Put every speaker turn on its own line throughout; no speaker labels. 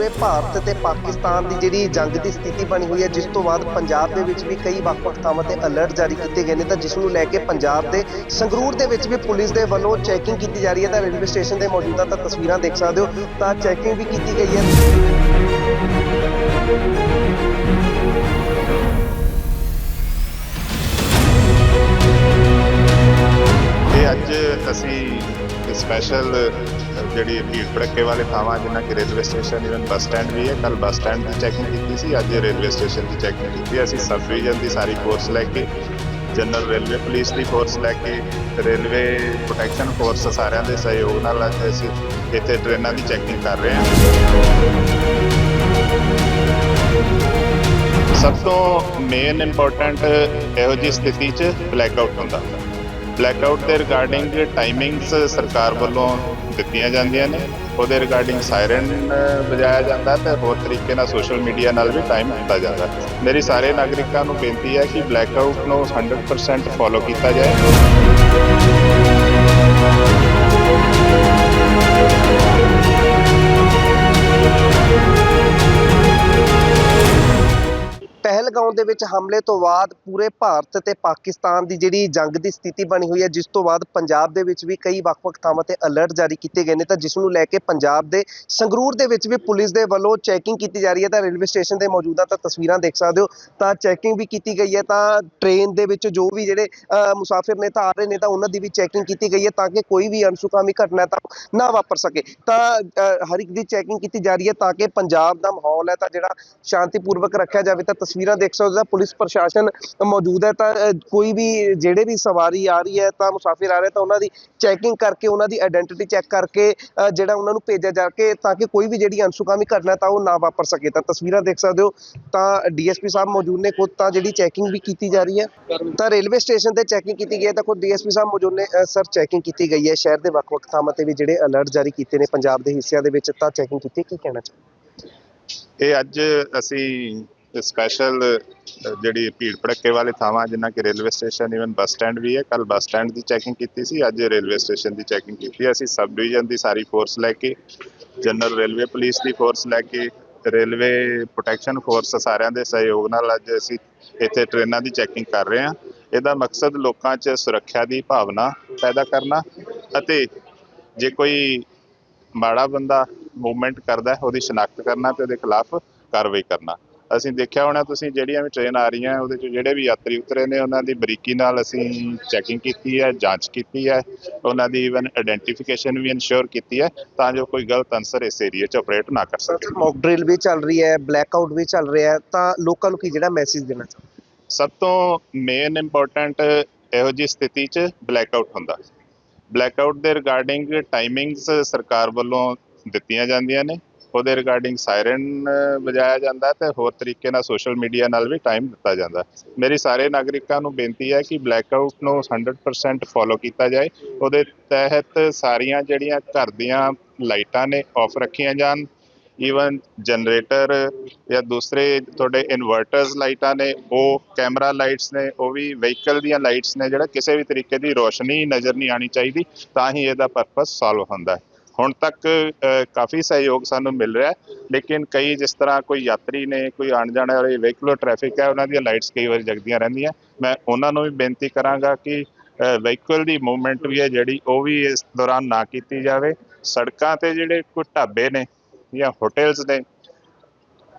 ਪੂਰੇ ਭਾਰਤ ਤੇ ਪਾਕਿਸਤਾਨ ਦੀ ਜਿਹੜੀ ਜੰਗ ਦੀ ਸਥਿਤੀ ਬਣੀ ਹੋਈ ਹੈ, ਜਿਸ ਤੋਂ ਬਾਅਦ ਪੰਜਾਬ ਦੇ ਵਿੱਚ ਵੀ ਕਈ ਵੱਖ-ਵੱਖ ਥਾਵਾਂ ਤੇ ਅਲਰਟ ਜਾਰੀ ਕੀਤੇ ਗਏ ਨੇ, ਤਾਂ ਜਿਸ ਨੂੰ ਲੈ ਕੇ ਪੰਜਾਬ ਦੇ ਸੰਗਰੂਰ ਦੇ ਵਿੱਚ ਵੀ ਪੁਲਿਸ ਦੇ ਵੱਲੋਂ ਚੈਕਿੰਗ ਕੀਤੀ ਜਾ ਰਹੀ ਹੈ, ਤਾਂ ਰੇਲਵੇ ਸਟੇਸ਼ਨ ਦੇ ਮੌਜੂਦਾ ਤਾਂ ਤਸਵੀਰਾਂ ਦੇਖ ਸਕਦੇ ਹੋ, ਤਾਂ ਚੈਕਿੰਗ ਵੀ ਕੀਤੀ ਗਈ ਹੈ।
ਅੱਜ ਅਸੀਂ ਸਪੈਸ਼ਲ ਜਿਹੜੀ ਭੀੜ ਭੜੱਕੇ ਵਾਲੇ ਥਾਵਾਂ ਜਿਨ੍ਹਾਂ ਕਿ railway station even bus stand ਵੀ ਹੈ। ਕੱਲ ਬੱਸ ਸਟੈਂਡ ਦੀ ਚੈਕਿੰਗ ਕੀਤੀ ਸੀ, ਅੱਜ ਰੇਲਵੇ ਸਟੇਸ਼ਨ ਦੀ ਚੈਕਿੰਗ ਕੀਤੀ ਅਸੀਂ ਸਬ ਡਿਵੀਜ਼ਨ ਦੀ ਸਾਰੀ ਫੋਰਸ ਲੈ ਕੇ ਜਨਰਲ ਰੇਲਵੇ ਪੁਲਿਸ ਦੀ ਫੋਰਸ ਲੈ ਕੇ ਰੇਲਵੇ ਪ੍ਰੋਟੈਕਸ਼ਨ ਫੋਰਸ ਸਾਰਿਆਂ ਦੇ ਸਹਿਯੋਗ ਨਾਲ ਅੱਜ ਅਸੀਂ ਇੱਥੇ ਟ੍ਰੇਨਾਂ ਦੀ ਚੈਕਿੰਗ ਕਰ ਰਹੇ ਹਾਂ। ਸਭ ਤੋਂ ਮੇਨ ਇੰਪੋਰਟੈਂਟ ਇਹੋ ਜਿਹੀ ਸਥਿਤੀ 'ਚ ਬਲੈਕ ਆਊਟ ਹੁੰਦਾ। ਬਲੈਕ ਬਲੈਕਆਊਟ ਦੇ ਰਿਗਾਰਡਿੰਗ ਟਾਈਮਿੰਗਸ ਸਰਕਾਰ ਵੱਲੋਂ ਦਿੱਤੀਆਂ ਜਾਂਦੀਆਂ ਨੇ। ਉਹਦੇ ਰਿਗਾਰਡਿੰਗ ਸਾਇਰਨ ਵਜਾਇਆ ਜਾਂਦਾ ਤੇ ਹੋਰ ਤਰੀਕੇ ਨਾਲ ਸੋਸ਼ਲ ਮੀਡੀਆ ਨਾਲ ਵੀ ਟਾਈਮ ਦਿੱਤਾ ਜਾਂਦਾ। ਮੇਰੀ ਸਾਰੇ ਨਾਗਰਿਕਾਂ ਨੂੰ ਬੇਨਤੀ ਹੈ ਕਿ ਬਲੈਕ ਆਊਟ ਨੂੰ 100% ਫੋਲੋ ਕੀਤਾ ਜਾਏ।
ਪਹਿਲਗਾਉਂ ਦੇ ਵਿੱਚ ਹਮਲੇ ਤੋਂ ਬਾਅਦ ਪੂਰੇ ਭਾਰਤ ਤੇ ਪਾਕਿਸਤਾਨ ਦੀ ਜਿਹੜੀ ਜੰਗ ਦੀ ਸਥਿਤੀ ਬਣੀ ਹੋਈ ਹੈ ਜਿਸ ਤੋਂ ਬਾਅਦ ਪੰਜਾਬ ਦੇ ਵਿੱਚ ਵੀ ਕਈ ਵੱਖ-ਵੱਖ ਥਾਵਾਂ ਤੇ ਅਲਰਟ ਜਾਰੀ ਕੀਤੇ ਗਏ ਨੇ ਤਾਂ ਜਿਸ ਨੂੰ ਲੈ ਕੇ ਪੰਜਾਬ ਦੇ ਸੰਗਰੂਰ ਦੇ ਵਿੱਚ ਵੀ ਪੁਲਿਸ ਦੇ ਵੱਲੋਂ ਚੈਕਿੰਗ ਕੀਤੀ ਜਾ ਰਹੀ ਹੈ। ਤਾਂ ਰੇਲਵੇ ਸਟੇਸ਼ਨ ਦੇ ਮੌਜੂਦਾ ਤਾਂ ਤਸਵੀਰਾਂ ਦੇਖ ਸਕਦੇ ਹੋ ਤਾਂ ਚੈਕਿੰਗ ਵੀ ਕੀਤੀ ਗਈ ਹੈ ਤਾਂ ਟ੍ਰੇਨ ਦੇ ਵਿੱਚ ਜੋ ਵੀ ਜਿਹੜੇ ਅ, ਮੁਸਾਫਿਰ ਨੇ ਤਾਂ ਆ ਰਹੇ ਨੇ ਤਾਂ ਉਹਨਾਂ ਦੀ ਵੀ ਚੈਕਿੰਗ ਕੀਤੀ ਗਈ ਹੈ ਤਾਂ ਕਿ ਕੋਈ ਵੀ ਅਨਸੁਖਾਵੀ ਘਟਨਾ ਤਾਂ ਨਾ ਵਾਪਰ ਸਕੇ। ਤਾਂ ਅ, ਹਰ ਇੱਕ ਦੀ ਚੈਕਿੰਗ ਕੀਤੀ ਜਾ ਰਹੀ ਹੈ ਤਾਂ ਕਿ ਪੰਜਾਬ ਦਾ ਮਾਹੌਲ ਹੈ ਤਾਂ ਜਿਹੜਾ ਸ਼ਾਂਤੀਪੂਰਵਕ ਰੱਖਿਆ ਜਾਵੇ ਤਾਂ ਤਸਵੀਰਾਂ ਦੇਖ ਸਕਦੇ ਹੋ ਪੁਲਿਸ ਪ੍ਰਸ਼ਾਸਨ ਮੌਜੂਦ ਹੈ, ਤਾਂ ਕੋਈ ਵੀ ਜਿਹੜੇ ਵੀ ਸਵਾਰੀ ਆ ਰਹੀ ਹੈ, ਤਾਂ ਮੁਸਾਫਿਰ ਆ ਰਹੇ, ਤਾਂ ਉਹਨਾਂ ਦੀ ਚੈਕਿੰਗ ਕਰਕੇ, ਉਹਨਾਂ ਦੀ ਆਇਡੈਂਟੀਟੀ ਚੈੱਕ ਕਰਕੇ ਜਿਹੜਾ ਉਹਨਾਂ ਨੂੰ ਭੇਜਿਆ ਜਾ ਕੇ, ਤਾਂ ਕਿ ਕੋਈ ਵੀ ਜਿਹੜੀ ਅਨਸੁਖਾਵੀ ਘਟਨਾ ਤਾਂ ਉਹ ਨਾ ਵਾਪਰ ਸਕੇ। ਤਾਂ ਤਸਵੀਰਾਂ ਦੇਖ ਸਕਦੇ ਹੋ, ਤਾਂ ਡੀਐਸਪੀ ਸਾਹਿਬ ਮੌਜੂਦ ਨੇ ਖੁਦ, ਤਾਂ ਜਿਹੜੀ ਚੈਕਿੰਗ ਵੀ ਕੀਤੀ ਜਾ ਰਹੀ ਹੈ। ਤਾਂ ਰੇਲਵੇ ਸਟੇਸ਼ਨ ਤੇ ਚੈਕਿੰਗ ਕੀਤੀ ਗਈ ਹੈ, ਤਾਂ ਖੁਦ ਡੀਐਸਪੀ ਸਾਹਿਬ ਮੌਜੂਦ ਨੇ ਸਰ ਚੈਕਿੰਗ ਕੀਤੀ ਗਈ ਹੈ। ਸ਼ਹਿਰ ਦੇ ਵੱਖ-ਵੱਖ ਥਾਵਾਂ ਤੇ ਵੀ ਜਿਹੜੇ ਅਲਰਟ ਜਾਰੀ ਕੀਤੇ ਨੇ, ਪੰਜਾਬ ਦੇ ਹਿੱਸਿਆਂ ਦੇ ਵਿੱਚ, ਤਾਂ ਚੈਕਿੰਗ ਕੀਤੀ ਕੀ ਕਹਿਣਾ ਚਾਹੁੰਦੇ
ਇਹ ਅੱਜ ਅਸੀਂ ਸਪੈਸ਼ਲ ਜਿਹੜੀ ਭੀੜ ਭੜੱਕੇ ਵਾਲੇ ਥਾਵਾਂ ਜਿਨ੍ਹਾਂ ਕਿ railway station even bus stand ਵੀ ਹੈ। ਕੱਲ ਬੱਸ ਸਟੈਂਡ ਦੀ ਚੈਕਿੰਗ ਕੀਤੀ ਸੀ, ਅੱਜ ਰੇਲਵੇ ਸਟੇਸ਼ਨ ਦੀ ਚੈਕਿੰਗ ਕੀਤੀ ਅਸੀਂ ਸਬ ਡਿਵੀਜ਼ਨ ਦੀ ਸਾਰੀ ਫੋਰਸ ਲੈ ਕੇ ਜਨਰਲ ਰੇਲਵੇ ਪੁਲਿਸ ਦੀ ਫੋਰਸ ਲੈ ਕੇ ਰੇਲਵੇ ਪ੍ਰੋਟੈਕਸ਼ਨ ਫੋਰਸ ਸਾਰਿਆਂ ਦੇ ਸਹਿਯੋਗ ਨਾਲ ਅੱਜ ਅਸੀਂ ਇੱਥੇ ਟ੍ਰੇਨਾਂ ਦੀ ਚੈਕਿੰਗ ਕਰ ਰਹੇ ਹਾਂ। ਇਹਦਾ ਮਕਸਦ ਲੋਕਾਂ 'ਚ ਸੁਰੱਖਿਆ ਦੀ ਭਾਵਨਾ ਪੈਦਾ ਕਰਨਾ ਅਤੇ ਜੇ ਕੋਈ ਮਾੜਾ ਬੰਦਾ ਮੂਵਮੈਂਟ ਕਰਦਾ ਹੈ, ਉਹਦੀ ਸ਼ਨਾਖਤ ਕਰਨਾ ਤੇ ਉਹਦੇ ਖਿਲਾਫ ਕਾਰਵਾਈ ਕਰਨਾ। ਅਸੀਂ ਦੇਖਿਆ ਹੋਣਾ ਤੁਸੀਂ ਜਿਹੜੀਆਂ ਵੀ ਟ੍ਰੇਨ ਆ ਰਹੀਆਂ ਉਹਦੇ ਚ ਜਿਹੜੇ ਵੀ ਯਾਤਰੀ ਉਤਰੇ ਨੇ ਉਹਨਾਂ ਦੀ ਬਰੀਕੀ ਨਾਲ ਅਸੀਂ ਚੈਕਿੰਗ ਕੀਤੀ ਹੈ ਜਾਂਚ ਕੀਤੀ ਹੈ ਉਹਨਾਂ ਦੀ ਇਵਨ ਆਇਡੈਂਟੀਫਿਕੇਸ਼ਨ ਵੀ ਇਨਸ਼ੋਰ ਕੀਤੀ ਹੈ ਤਾਂ ਜੋ ਕੋਈ ਗਲਤ ਅਨਸਰ ਇਸ ਏਰੀਆ 'ਚ ਆਪਰੇਟ ਨਾ ਕਰ ਸਕੇ।
ਮੌਕ ਡਰਿਲ ਵੀ ਚੱਲ ਰਹੀ ਹੈ ਬਲੈਕਆਊਟ ਵੀ ਚੱਲ ਰਿਹਾ ਹੈ ਤਾਂ ਲੋਕਾਂ ਨੂੰ ਕੀ ਜਿਹੜਾ ਮੈਸੇਜ ਦੇਣਾ ਚਾਹੁੰਦੇ
ਸਭ ਤੋਂ ਮੇਨ ਇੰਪੋਰਟੈਂਟ ਇਹੋ ਜਿਹੀ ਸਥਿਤੀ 'ਚ ਬਲੈਕ ਆਊਟ ਹੁੰਦਾ। ਬਲੈਕ ਆਊਟ ਦੇ ਰਿਗਾਰਡਿੰਗ ਟਾਈਮਿੰਗਸ ਸਰਕਾਰ ਵੱਲੋਂ ਦਿੱਤੀਆਂ ਜਾਂਦੀਆਂ ਨੇ। ਉਹਦੇ ਰਿਗਾਰਡਿੰਗ ਸਾਇਰਨ ਵਜਾਇਆ ਜਾਂਦਾ ਤੇ ਹੋਰ ਤਰੀਕੇ ਨਾਲ ਸੋਸ਼ਲ ਮੀਡੀਆ ਨਾਲ ਵੀ ਟਾਈਮ ਦਿੱਤਾ ਜਾਂਦਾ ਮੇਰੀ ਸਾਰੇ ਨਾਗਰਿਕਾਂ ਨੂੰ ਬੇਨਤੀ ਹੈ ਕਿ ਬਲੈਕ ਆਊਟ ਨੂੰ 100% ਫੋਲੋ ਕੀਤਾ ਜਾਏ। ਉਹਦੇ ਤਹਿਤ ਸਾਰੀਆਂ ਜਿਹੜੀਆਂ ਘਰ ਦੀਆਂ ਲਾਈਟਾਂ ਨੇ ਆਫ ਰੱਖੀਆਂ ਜਾਣ। ਈਵਨ ਜਨਰੇਟਰ ਜਾਂ ਦੂਸਰੇ ਤੁਹਾਡੇ ਇਨਵਰਟਰਸ ਲਾਈਟਾਂ ਨੇ, ਉਹ ਕੈਮਰਾ ਲਾਈਟਸ ਨੇ, ਉਹ ਵੀ ਵਹੀਕਲ ਦੀਆਂ ਲਾਈਟਸ ਨੇ, ਜਿਹੜਾ ਕਿਸੇ ਵੀ ਤਰੀਕੇ ਦੀ ਰੋਸ਼ਨੀ ਨਜ਼ਰ ਨਹੀਂ ਆਣੀ ਚਾਹੀਦੀ, ਤਾਂ ਹੀ ਇਹਦਾ ਪਰਪਸ ਸੋਲਵ ਹੁੰਦਾ ਹੈ। ਹੁਣ ਤੱਕ ਕਾਫੀ ਸਹਿਯੋਗ ਸਾਨੂੰ ਮਿਲ ਰਿਹਾ ਲੇਕਿਨ ਕਈ ਜਿਸ ਤਰ੍ਹਾਂ ਕੋਈ ਯਾਤਰੀ ਨੇ, ਕੋਈ ਆਉਣ ਜਾਣ ਵਾਲੇ ਵਹੀਕਲ ਟ੍ਰੈਫਿਕ ਹੈ, ਉਹਨਾਂ ਦੀਆਂ ਲਾਈਟਸ ਕਈ ਵਾਰੀ ਜਗਦੀਆਂ ਰਹਿੰਦੀਆਂ। ਮੈਂ ਉਹਨਾਂ ਨੂੰ ਵੀ ਬੇਨਤੀ ਕਰਾਂਗਾ ਕਿ ਵਹੀਕਲ ਦੀ ਮੂਵਮੈਂਟ ਵੀ ਹੈ ਜਿਹੜੀ, ਉਹ ਵੀ ਇਸ ਦੌਰਾਨ ਨਾ ਕੀਤੀ ਜਾਵੇ। ਸੜਕਾਂ ਤੇ ਜਿਹੜੇ ਕੋਈ ਢਾਬੇ ਨੇ ਜਾਂ ਹੋਟਲਸ ਨੇ,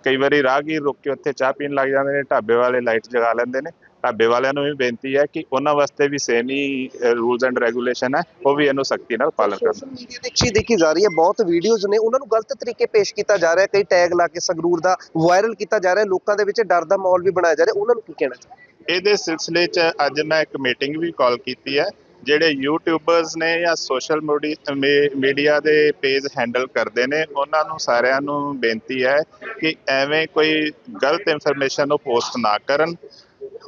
ਕਈ ਵਾਰੀ ਰਾਹਗੀਰ ਰੁਕ ਕੇ ਉੱਥੇ ਚਾਹ ਪੀਣ ਲੱਗ ਜਾਂਦੇ ਨੇ, ਢਾਬੇ ਵਾਲੇ ਲਾਈਟ ਜਗਾ ਲੈਂਦੇ ਨੇ। ਢਾਬੇ ਵਾਲਿਆਂ ਨੂੰ ਵੀ ਬੇਨਤੀ ਹੈ ਕਿ ਉਹਨਾਂ ਵਾਸਤੇ ਵੀ ਸੇਮ ਹੀ ਰੂਲਸ ਐਂਡ ਰੈਗੂਲੇਸ਼ਨ ਹੈ ਉਹ ਵੀ ਇਹਨੂੰ ਸਖਤੀ ਨਾਲ ਪਾਲਣ ਕਰਨ।
ਸੋਸ਼ਲ ਮੀਡੀਆ ਤੇ ਚੀਜ਼ ਦੇਖੀ ਜਾ ਰਹੀ ਹੈ ਬਹੁਤ ਵੀਡੀਓਜ਼ ਨੇ ਉਹਨਾਂ ਨੂੰ ਗਲਤ ਤਰੀਕੇ ਪੇਸ਼ ਕੀਤਾ ਜਾ ਰਿਹਾ ਕਈ ਟੈਗ ਲਾ ਕੇ ਸੰਗਰੂਰ ਦਾ ਵਾਇਰਲ ਕੀਤਾ ਜਾ ਰਿਹਾ ਲੋਕਾਂ ਦੇ ਵਿੱਚ ਡਰ ਦਾ ਮਾਹੌਲ ਵੀ ਬਣਾਇਆ ਜਾ ਰਿਹਾ ਉਹਨਾਂ ਨੂੰ ਕੀ ਕਹਿਣਾ ਚਾਹੁੰਦੇ
ਇਹਦੇ ਸਿਲਸਿਲੇ 'ਚ ਅੱਜ ਮੈਂ ਇੱਕ ਮੀਟਿੰਗ ਵੀ ਕਾਲ ਕੀਤੀ ਹੈ ਜਿਹੜੇ ਯੂਟਿਊਬਰਸ ਨੇ ਜਾਂ ਸੋਸ਼ਲ ਮੀਡੀਆ ਦੇ ਪੇਜ ਹੈਂਡਲ ਕਰਦੇ ਨੇ ਉਹਨਾਂ ਨੂੰ ਸਾਰਿਆਂ ਨੂੰ ਬੇਨਤੀ ਹੈ ਕਿ ਐਵੇਂ ਕੋਈ ਗਲਤ ਇਨਫੋਰਮੇਸ਼ਨ ਨੂੰ ਪੋਸਟ ਨਾ ਕਰਨ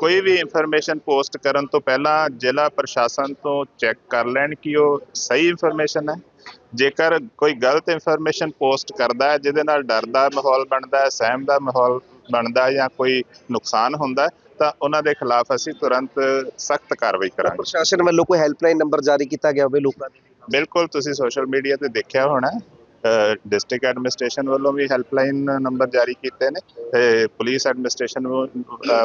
ਕੋਈ ਵੀ ਇਨਫੋਰਮੇਸ਼ਨ ਪੋਸਟ ਕਰਨ ਤੋਂ ਪਹਿਲਾਂ ਜ਼ਿਲ੍ਹਾ ਪ੍ਰਸ਼ਾਸਨ ਤੋਂ ਚੈੱਕ ਕਰ ਲੈਣ ਕਿ ਉਹ ਸਹੀ ਇਨਫੋਰਮੇਸ਼ਨ ਹੈ। ਜੇਕਰ ਕੋਈ ਗਲਤ ਇਨਫੋਰਮੇਸ਼ਨ ਪੋਸਟ ਕਰਦਾ ਹੈ ਜਿਹਦੇ ਨਾਲ ਡਰ ਦਾ ਮਾਹੌਲ ਬਣਦਾ ਹੈ ਸਹਿਮ ਦਾ ਮਾਹੌਲ ਬਣਦਾ ਜਾਂ ਕੋਈ ਨੁਕਸਾਨ ਹੁੰਦਾ ਤਾਂ ਉਹਨਾਂ ਦੇ ਖਿਲਾਫ ਅਸੀਂ ਤੁਰੰਤ ਸਖਤ ਕਾਰਵਾਈ ਕਰਾਂਗੇ।
ਪ੍ਰਸ਼ਾਸਨ ਵੱਲੋਂ ਕੋਈ ਹੈਲਪਲਾਈਨ ਨੰਬਰ ਜਾਰੀ ਕੀਤਾ ਗਿਆ ਹੋਵੇ ਲੋਕਾਂ ਦੇ
ਬਿਲਕੁਲ ਤੁਸੀਂ ਸੋਸ਼ਲ ਮੀਡੀਆ ਤੇ ਦੇਖਿਆ ਹੋਣਾ। ਡਿਸਟ੍ਰਿਕਟ ਐਡਮਿਨਿਸਟ੍ਰੇਸ਼ਨ ਵੱਲੋਂ ਵੀ ਹੈਲਪਲਾਈਨ ਨੰਬਰ ਜਾਰੀ ਕੀਤੇ ਨੇ ਤੇ ਪੁਲਿਸ ਐਡਮਿਨਿਸਟ੍ਰੇਸ਼ਨ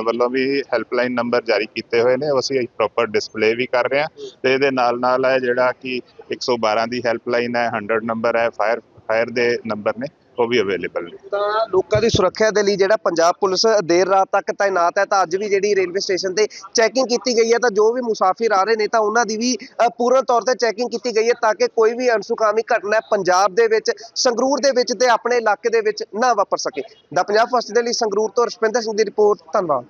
ਵੱਲੋਂ ਵੀ ਹੈਲਪਲਾਈਨ ਨੰਬਰ ਜਾਰੀ ਕੀਤੇ ਹੋਏ ਨੇ। ਅਸੀਂ ਪ੍ਰੋਪਰ ਡਿਸਪਲੇ ਵੀ ਕਰ ਰਹੇ ਹਾਂ ਤੇ ਇਹਦੇ ਨਾਲ ਨਾਲ ਹੈ ਜਿਹੜਾ ਕਿ 112 ਦੀ ਹੈਲਪਲਾਈਨ ਹੈ 100 ਨੰਬਰ ਹੈ ਫਾਇਰ ਫਾਇਰ ਦੇ ਨੰਬਰ ਨੇ। ਉਹ ਵੀ ਅਵੇਲੇਬਲ ਨੇ।
ਤਾਂ ਲੋਕਾਂ ਦੀ ਸੁਰੱਖਿਆ ਦੇ ਲਈ ਜਿਹੜਾ ਪੰਜਾਬ ਪੁਲਿਸ ਦੇਰ ਰਾਤ ਤੱਕ ਤਾਇਨਾਤ ਹੈ, ਤਾਂ ਅੱਜ ਵੀ ਜਿਹੜੀ ਰੇਲਵੇ ਸਟੇਸ਼ਨ ਤੇ ਚੈਕਿੰਗ ਕੀਤੀ ਗਈ ਹੈ, ਤਾਂ ਜੋ ਵੀ ਮੁਸਾਫਿਰ ਆ ਰਹੇ ਨੇ, ਤਾਂ ਉਹਨਾਂ ਦੀ ਵੀ ਪੂਰਨ ਤੌਰ ਤੇ ਚੈਕਿੰਗ ਕੀਤੀ ਗਈ ਹੈ, ਤਾਂ ਕਿ ਕੋਈ ਵੀ ਅਨਸੁਖਾਵੀ ਘਟਨਾ ਪੰਜਾਬ ਦੇ ਵਿੱਚ, ਸੰਗਰੂਰ ਦੇ ਵਿੱਚ ਤੇ ਆਪਣੇ ਇਲਾਕੇ ਦੇ ਵਿੱਚ ਨਾ ਵਾਪਰ ਸਕੇ। ਦਾ ਪੰਜਾਬ ਫਸਟ ਦੇ ਲਈ ਸੰਗਰੂਰ ਤੋਂ ਰਸ਼ਪਿੰਦਰ ਸਿੰਘ ਦੀ ਰਿਪੋਰਟ, ਧੰਨਵਾਦ।